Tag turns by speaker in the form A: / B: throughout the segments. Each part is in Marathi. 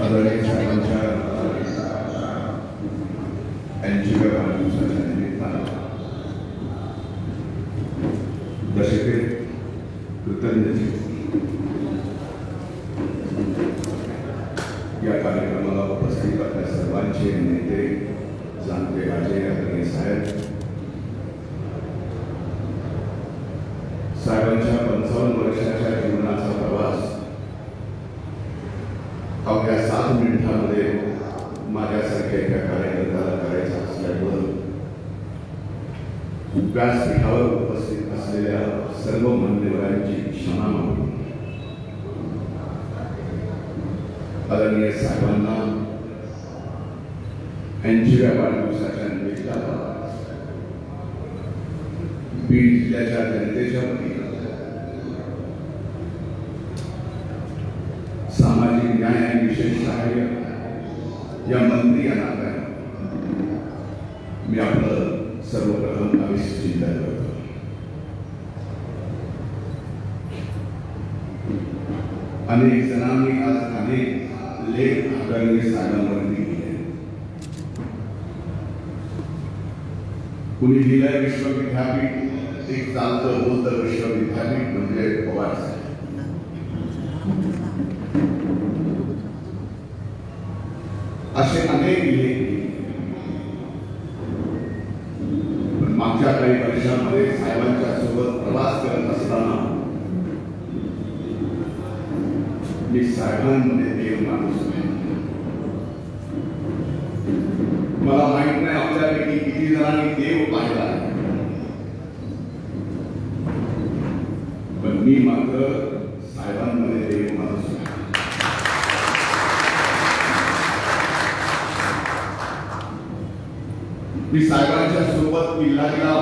A: आदरणीय साहेबांच्या ऐंशीव्या वाढदिवसाच्या निमित्तानं दशके कृतज्ञते या कार्यक्रमाला उपस्थित आपल्या सर्वांचे नेते जाणते राजे आदरणीय साहेब साहेबांच्या पंचावन्न वर्षाच्या जीवनाचा प्रवास अवघ्या सात मिनिटांमध्ये माझ्यासारख्या एका कार्यकर्त्याला करायचा असल्यामुळं व्यासपीठावर उपस्थित असलेल्या सर्व मान्यवरांची क्षमा मागणी. आदरणीय साहेबांना ऐंशीव्या वाढदिवसाच्या निमित्ताला बीड जिल्ह्याच्या जनतेच्या वतीनं सामाजिक न्याय विशेष सहाय्य या मंत्री या नात्यानं मी आपलं सर्वप्रथम आयुष्य चिंता करतो अनेक जणांनी आज अनेक लेख आदरणीय साहेबांवरती लिहिले कुणी लिहिलंय विश्वविद्यापीठ एक चालतं बोलतं विश्वविद्यापीठ म्हणजे पवार साहेब. असे अनेक लिहिले. मागच्या काही वर्षांमध्ये साहेबांच्या सोबत प्रवास करत असताना मी साहेबांमध्ये देव माणूस मला माहीत नाही आपल्यापैकी किती जणांनी देव पाहिला आहे. पण मी मात्र साहेबांमध्ये देव माणूस आहे. मी साहेबांच्या सोबत किल्लारीला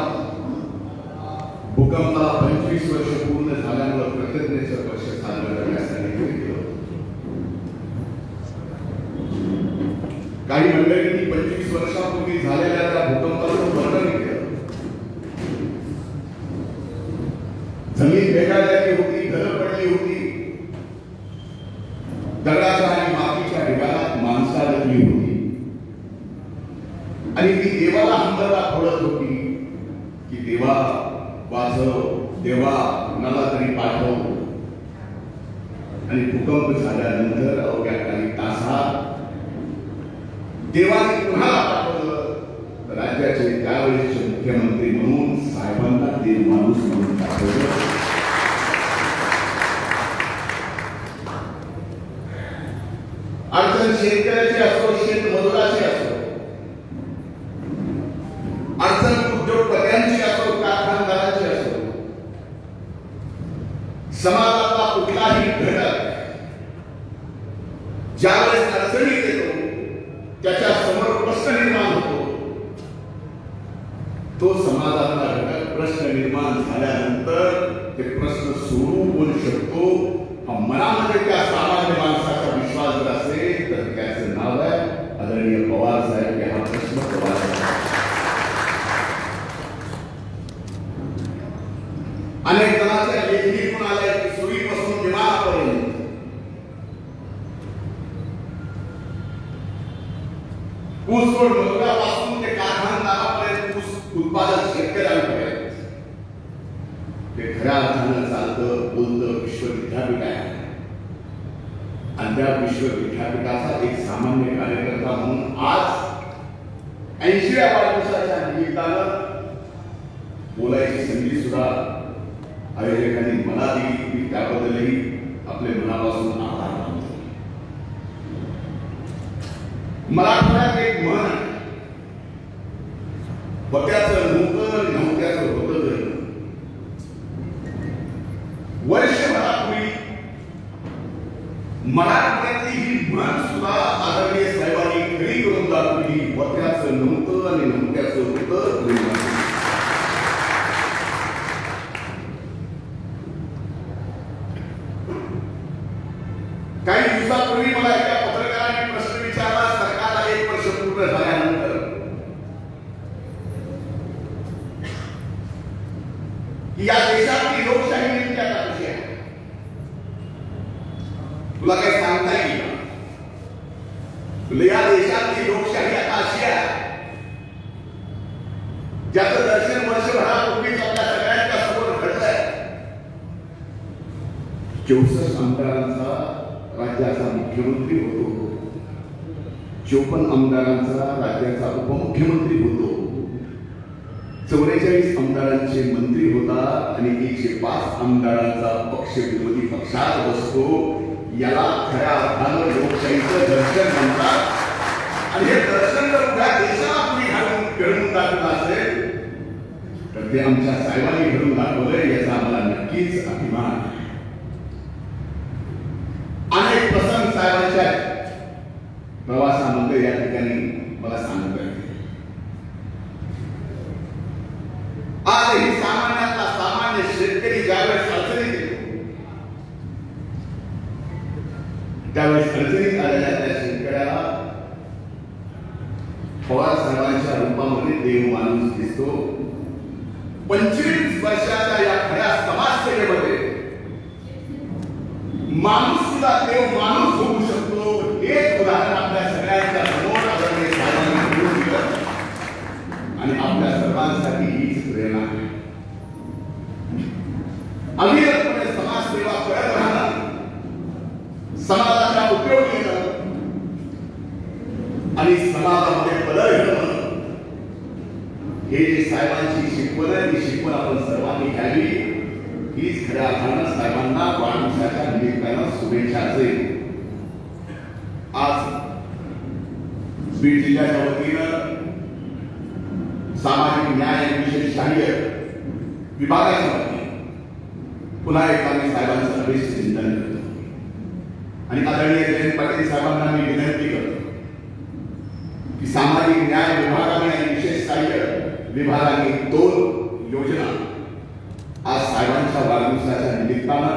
A: भूकंपाला पंचवीस वर्ष पूर्ण झाल्यामुळे कृतज्ञतेचं वर्ष साजरं करण्यासाठी काही मंडळींनी पंचवीस वर्षापूर्वी झालेल्या त्या भूकंपाचं वर्णन केलं जमीन भेगाळलेली होती घरं पडली होती दगडाच्या आणि मातीच्या ढिगारात माणसं अडकली होती आणि ती देवाला अंगाला फोडत होती की देवा वाचव देवा कुणाला तरी पाठव. आणि भूकंप झाल्यानंतर अवघ्या काही तासात देवाने कुणाला पाठवलं? राज्याचे त्यावेळेचे मुख्यमंत्री म्हणून साहेबांना देव माणूस म्हणून पाठवलं. समाजातला कुठलाही घटक ज्यावेळेस अडचणीत येतो त्याच्यासमोर प्रश्न निर्माण होतो. तो समाजातला घटक प्रश्न निर्माण झाल्यानंतर ते प्रश्न सोडवून बोलू शकतो. मनामध्ये त्या सामान्य माणसाचा विश्वास जर असेल तर त्याचं नाव आहे आदरणीय पवार साहेब. हा प्रश्न पवार साहेब. अनेक जणांच्या लेखी ऊसतोड मजुरापासून ते कारखानदारापर्यंत ऊस उत्पादक शेतकऱ्यांपर्यंत ते खऱ्या अर्थानं चालतं बोलतं विश्वविद्यापीठ आहे. आणि त्या विश्वविद्यापीठाचा एक सामान्य कार्यकर्ता म्हणून आज ऐंशीव्या वाढदिवसाच्या निमित्तानं बोलायची संधी सुद्धा आयोजकांनी मला दिली. मी त्याबद्दलही आपले मनापासून आभार मराठवाड्यात एक म्हण आहे. होत्याचं नव्हतं नव्हत्याचं होतं घरी वर्षभरापूर्वी मराठवाड्यातली ही म्हण सुद्धा आदरणीय साहेबांनी खरी करून दाखवली होत्याचं नव्हतं आणि नव्हत्याचं होतं घरी नव्हतं. काही दिवसापूर्वी मला एका पत्रकाराने प्रश्न विचारला सरकारला एक वर्ष पूर्ण झाल्यानंतर की या देशातली लोकशाही नेमकी आता कशी आहे तुला काही सांगता येईल का? तुला या देशातली लोकशाही आता अशी आहे ज्याचं दर्शन वर्षभरापूर्वीच आपल्या सगळ्यांच्या समोर घडलंय चौसष्ट आमदारांचा राज्याचा मुख्यमंत्री होतो चोपन्न आमदारांचा राज्याचा उपमुख्यमंत्री होतो चौवेचाळीस आमदारांचे मंत्री होता आणि एकशे पाच आमदारांचा पक्ष विरोधी पक्षात बसतो. याला खऱ्या अर्थानं लोकशाहीचं दर्शन म्हणतात. आणि हे दर्शन जर उभ्या देशाला घालून घडवून दाखवलं असेल तर ते आमच्या साहेबांनी घडून दाखवलंय याचा आम्हाला नक्कीच अभिमान आहे. अनेक प्रसंग साहेबांच्या प्रवासामध्ये या ठिकाणी मला सांगत आहे आजही सामान्यातला सामान्य शेतकरी ज्यावेळेस अडचणीत येतो त्यावेळेस अडचणीत आलेल्या त्या शेतकऱ्याला पवार साहेबांच्या रूपामध्ये देव माणूस दिसतो पंचवीस वर्षाच्या या खऱ्या समाजसेवेमध्ये माणूस सुद्धा देव माणूस होऊ शकतो. हे उदाहरण आपल्या सगळ्यांच्या समोर आणि आपल्या सर्वांसाठी हीच प्रेरणा आहे. अविरतपणे समाजसेवा करत राहणं समाजाचा उपयोग घेणं आणि समाजामध्ये बदल घडवणं हे जे साहेबांची शिकवण आहे ती शिकवण आपण सर्वांनी घ्यावी. हीच खऱ्या अर्थानं साहेबांना वाढदिवसाच्या निमित्तानं शुभेच्छा असेल आज बीड जिल्ह्याच्या वतीनं सामाजिक न्याय विशेष सहाय्य विभागाच्या वतीने पुन्हा एकदा मी साहेबांचं अभिष्ट चिंतन करतो. आणि आदरणीय जयंत पाटील साहेबांना मी विनंती करतो की सामाजिक न्याय विभागाने आणि विशेष सहाय्य विभागाने दोन योजना आज साहेबांच्या वाढदिवसाच्या निमित्तानं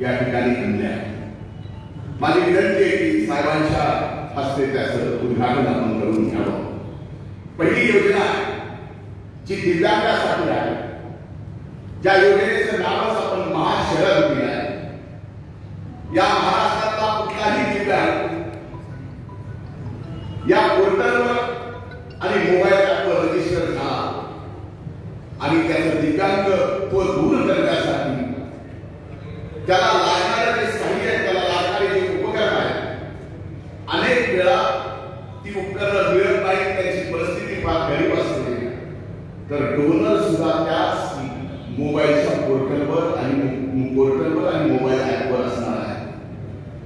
A: या ठिकाणी आणले आहे माझी विनंती आहे की साहेबांच्या हस्ते त्याचं उद्घाटन आपण करून घ्यावं. पहिली योजना जी दिव्यांगासाठी आहे ज्या योजनेचं नावच आपण महाशहर दिलं आहे. या महाराष्ट्रातला कुठलाही दिव्यांग या पोर्टलवर आणि मोबाईल ॲपवर रजिस्टर झाला आणि त्याचं दिव्यांग तो दूर करण्यासाठी? त्याला लागणारे जे साहित्य आहे, त्याला लागणारे जे उपकरण आहे अनेक वेळा ती उपकरणं मिळत नाहीत त्याची परिस्थिती फार गरीब असते. तर डोनर सुद्धा त्या मोबाईलच्या पोर्टलवर आणि पोर्टलवर आणि मोबाईल ॲपवर असणार आहे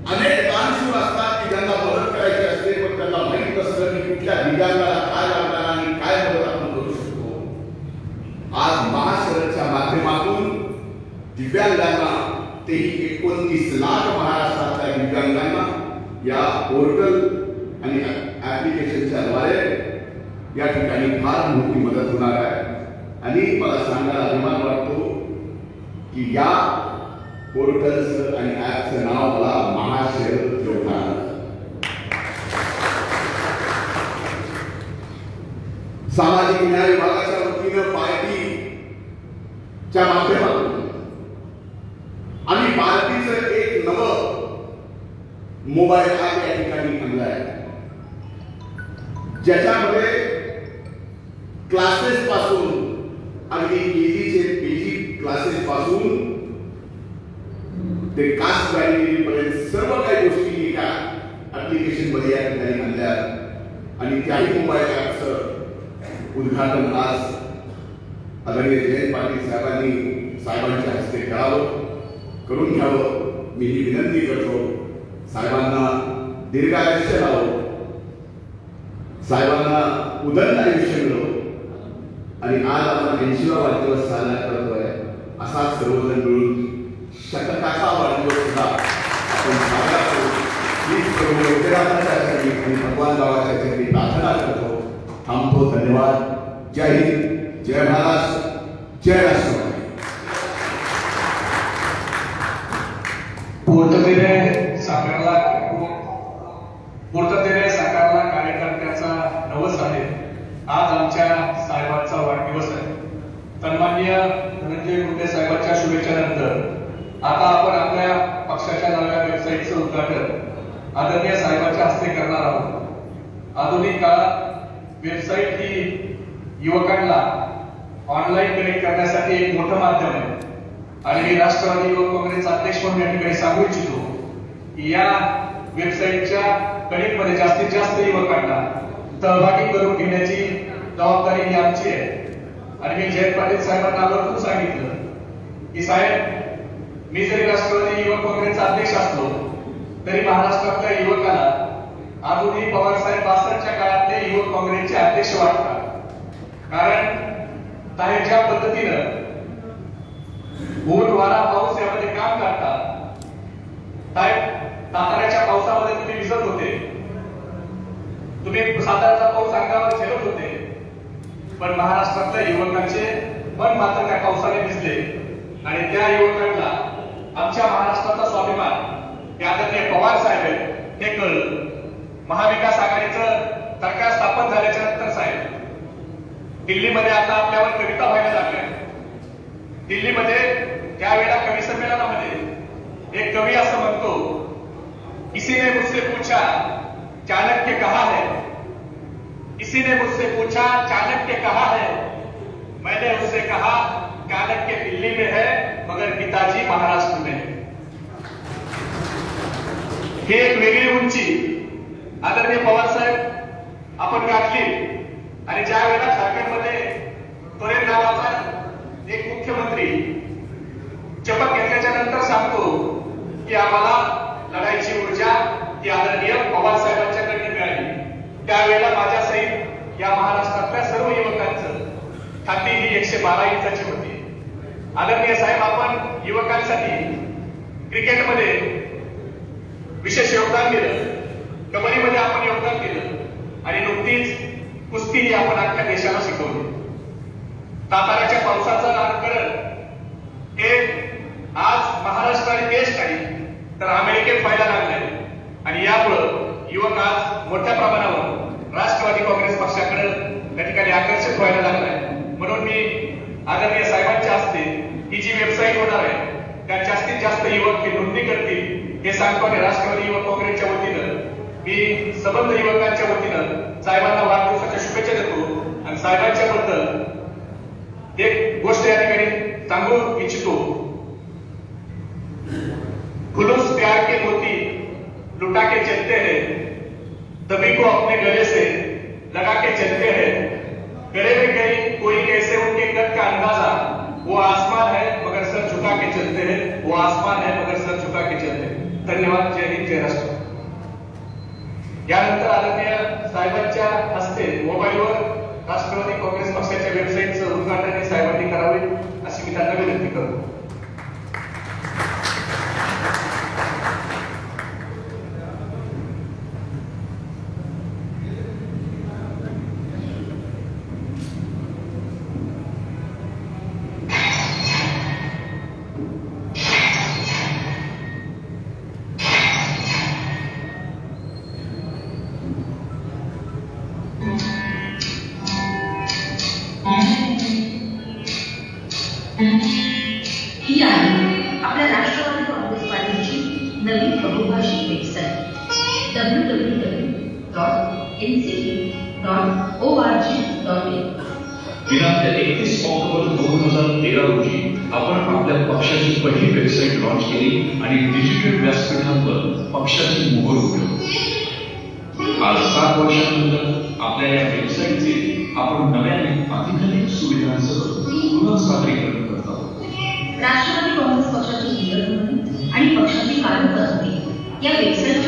A: अनेक दानशूर असतात की ज्यांना मदत करायची असते पण त्यांना माहीत नसतं की कुठल्या दिव्यांगाला काय लागणार आणि काय मदत आपण करू शकतो आज महाशहराच्या माध्यमातून दिव्यांगांना तेही एकोणतीस लाख महाराष्ट्रातल्या दिव्यांगांना या पोर्टल आणि ऍप्लिकेशनच्या द्वारे या ठिकाणी फार मोठी मदत होणार आहे. आणि मला सांगायला अभिमान वाटतो की या पोर्टलचं आणि ऍपचं नाव मला महाशय ठेवणार सामाजिक न्याय विभागाच्या वतीनं पार्टीच्या माध्यमातून आणि एक नवं मोबाईल ॲप या ठिकाणी आणलं आहे. ज्याच्यामध्ये क्लासेस पासून अगदी केजीचे पीजी क्लासेस पासून ते कास्ट व्हॅलिडिटी पर्यंत सर्व काही गोष्टी एका ऍप्लिकेशनमध्ये या ठिकाणी आणल्या आणि त्याही मोबाईल ऍपचं उद्घाटन आज आदरणीय जयंत पाटील साहेबांनी साहेबांच्या हस्ते करावं. करून घ्यावं. मी ही विनंती करतो. साहेबांना दीर्घायुष्य लावो. साहेबांना उदंड आयुष्य मिळो आणि आज आपण ऐंशीवा वाढदिवस साजरा करतोय असा सर्वजण मिळून शतकाचा वाढदिवस सुद्धा आपण साजरा करू. हीच प्रभू योगदानाच्या चरणी आणि भगवान बाबाच्या चरणी प्रार्थना करतो. थांबतो. धन्यवाद. जय हिंद. जय महाराष्ट्र. जय राष्ट्र
B: पूर्ततेने साकारला पूर्ततेने साकारला कार्यकर्त्याचा नवस आहे. आज आमच्या साहेबांचा वाढदिवस आहे. सन्माननीय धनंजय मुंडे साहेबांच्या शुभेच्छानंतर आता आपण आपल्या पक्षाच्या नव्या वेबसाईटचं उद्घाटन आदरणीय साहेबांच्या हस्ते करणार आहोत. आधुनिक काळात वेबसाईट ही युवकांना ऑनलाईन कनेक्ट करण्यासाठी एक मोठं माध्यम आहे. आणि मी राष्ट्रवादी युवक काँग्रेसचा अध्यक्ष म्हणून या ठिकाणी सांगू इच्छितो की या वेबसाईटच्या कनेक्टमध्ये जास्तीत जास्त युवकांना सहभागी करून घेण्याची जबाबदारी ही आमची आहे. आणि मी जयंत पाटील साहेबांना आवर्जून सांगितलं की साहेब मी जरी राष्ट्रवादी युवक काँग्रेसचा अध्यक्ष असलो तरी महाराष्ट्रातल्या युवकाला अजूनही पवारसाहेब बासष्टच्या काळातले युवक काँग्रेसचे अध्यक्ष वाटतात. कारण साहेब ज्या पद्धतीनं ऊन वारा पाऊस यामध्ये काम करतात. साहेब साताऱ्याच्या पावसामध्ये तुम्ही विसरत होते. तुम्ही साताऱ्याचा पाऊस अंगावर झेलत होते. पण महाराष्ट्रातल्या युवकांचे मन मात्र त्या पावसाने भिजले. आणि त्या युवकांना आमच्या महाराष्ट्राचा स्वाभिमान हे आदरणीय पवार साहेब आहेत हे कळलं महाविकास आघाडीचं सरकार स्थापन झाल्याच्यानंतर साहेब दिल्लीमध्ये आता आपल्यावर कविता व्हायला लागल्या. दिल्लीमध्ये त्यावेळेला कवी संमेलनामध्ये एक कवी असं म्हणतो किसी ने मुझसे पूछा चाणक्य कहा है? किसी ने मुझसे पूछा चाणक्य कहा है? मैंने उससे कहा चाणक्य दिल्ली में है मगर पिताजी महाराष्ट्र में है. ही एक वेगळी उंची. आदरणीय पवार साहेब आपण गाठली. आणि ज्या वेळेला झारखंडमध्ये सोरेन नावाचा एक मुख्यमंत्री शपथ घेतल्याच्या नंतर सांगतो की आम्हाला लढाईची ऊर्जा ही आदरणीय पवार साहेबांच्याकडनं मिळाली. त्यावेळेला माझ्या सहित या महाराष्ट्रातल्या सर्व युवकांचं खाती ही एकशे बारा इंचाची होती. आदरणीय साहेब आपण युवकांसाठी क्रिकेटमध्ये विशेष योगदान दिलं. कबड्डीमध्ये आपण योगदान दिलं. आणि नुकतीच कुस्ती ही आपण अख्ख्या देशाला शिकवली. साताऱ्याच्या पावसाचा नामकरण हे आज महाराष्ट्र आणि देश तर अमेरिकेत व्हायला लागले आणि यामुळं युवक आज मोठ्या प्रमाणावर राष्ट्रवादी काँग्रेस पक्षाकडे त्या ठिकाणी आकर्षित व्हायला लागलाय. म्हणून मी आदरणीय साहेबांच्या हस्ते ही जी वेबसाईट होणार आहे त्यात जास्तीत जास्त युवक हे नोंदणी करतील हे सांगतो आणि राष्ट्रवादी युवक काँग्रेसच्या वतीनं मी सबंध युवकांच्या वतीनं साहेबांना वाढदिवसाच्या शुभेच्छा देतो. आणि साहेबांच्या बद्दल एक गोष्ट या ठिकाणी सांगू इच्छितो। खुलूस प्यार के मोती लुटा के चलते हैं, तभी को अपने गले से लगा के चलते हैं। गले में कहीं कोई कैसे उनके कद का अंदाज़ा, वो आसमान है मगर सर झुका के चलते हैं, वो आसमान है मगर सर झुका के चलते हैं। धन्यवाद, जय हिंद, जय राष्ट्र। यानंतर आदरणीय साहेबांच्या हस्ते मोबाईलवर राष्ट्रवादी काँग्रेस पक्षाच्या वेबसाईटचं उद्घाटन साहेबांनी करावे अशी मी त्यांना विनंती करतो.
C: तेरा रोजी आपण आपल्या पक्षाची पहिली वेबसाईट लॉन्च केली आणि डिजिटल व्यासपीठांवर पक्षाची मोहर उघडली. आज सात वर्षानंतर आपल्या या वेबसाईटचे आपण नव्याने अधिकाधिक सुविधांसह पुनर्सादरीकरण करत आहोत.
D: राष्ट्रवादी काँग्रेस पक्षाची आणि पक्षाची कार्यकर्ते या वेबसाईट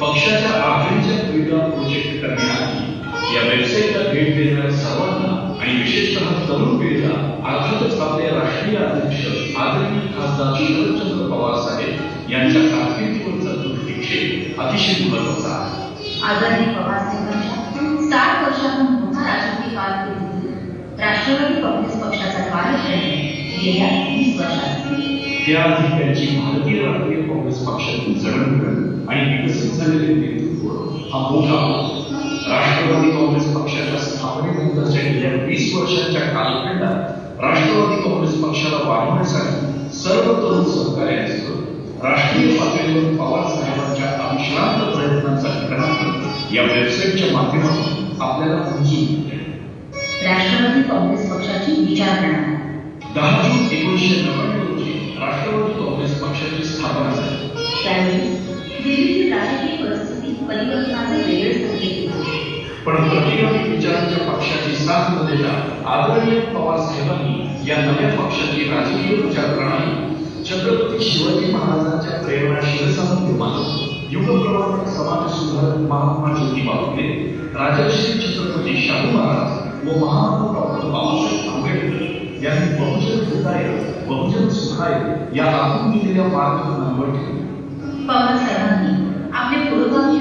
C: पक्षाच्या आघाडीच्या क्रीडा प्रोजेक्ट करण्यासाठी या वेबसाईटला भेट देणाऱ्या सर्वांना आणि विशेषतः तरुण पिढीला अर्थातच आपले राष्ट्रीय अध्यक्ष आदरणीय खासदार शरदचंद्र पवार साहेब यांच्या कारकिर्दीवरचा दृष्टिक्षेप अतिशय महत्त्वाचा आहे.
D: आदरणीय पवार साहेबांच्या साठ वर्षांहून मोठा राजकीय कारकिर्दीत राष्ट्रवादी काँग्रेस पक्षाचा कार्यश्रेणी गेल्या वीस वर्षात.
C: त्याआधी त्यांची भारतीय राष्ट्रीय काँग्रेस पक्षातील जडणघडण हा मोठा. राष्ट्रवादी काँग्रेस पक्ष पक्षाच्या स्थापनेनंतरच्या गेल्या वीस वर्षांच्या कालखंडात राष्ट्रवादी काँग्रेस पक्षाला वाढवण्यासाठी सर्व तरुण सहकार्य राष्ट्रीय पातळीवर पवार साहेबांच्या अविश्रांत प्रयत्नांचा घटनाक्रम या वेबसाईटच्या माध्यमातून आपल्याला समजून
D: राष्ट्रवादी काँग्रेस पक्षाची विचारप्रणाली.
C: दहा जून एकोणीसशे नव्याण्णव रोजी राष्ट्रवादी काँग्रेस पक्षाची स्थापना झाली.
D: त्यावेळी दिल्लीतील राजकीय परिस्थिती होते
C: पण प्रतिगामी विचारांच्या पक्षाची साथ न देता आदरणीय पवार साहेबांनी या नव्या पक्षाची राजकीय विचारप्रणाली छत्रपती शिवाजी महाराजांच्या प्रेरणाशील सामर्थ्य मानून युगप्रमाणे समाज सुधारक महात्मा ज्योतिबा फुले राजर्षी छत्रपती शाहू महाराज व महात्मा डॉक्टर बाबासाहेब आंबेडकर यांनी बहुजन हिताय बहुजन सुखाय या आखून दिलेल्या मार्गावर ठेवले.
D: पवार आपले पुरोगामी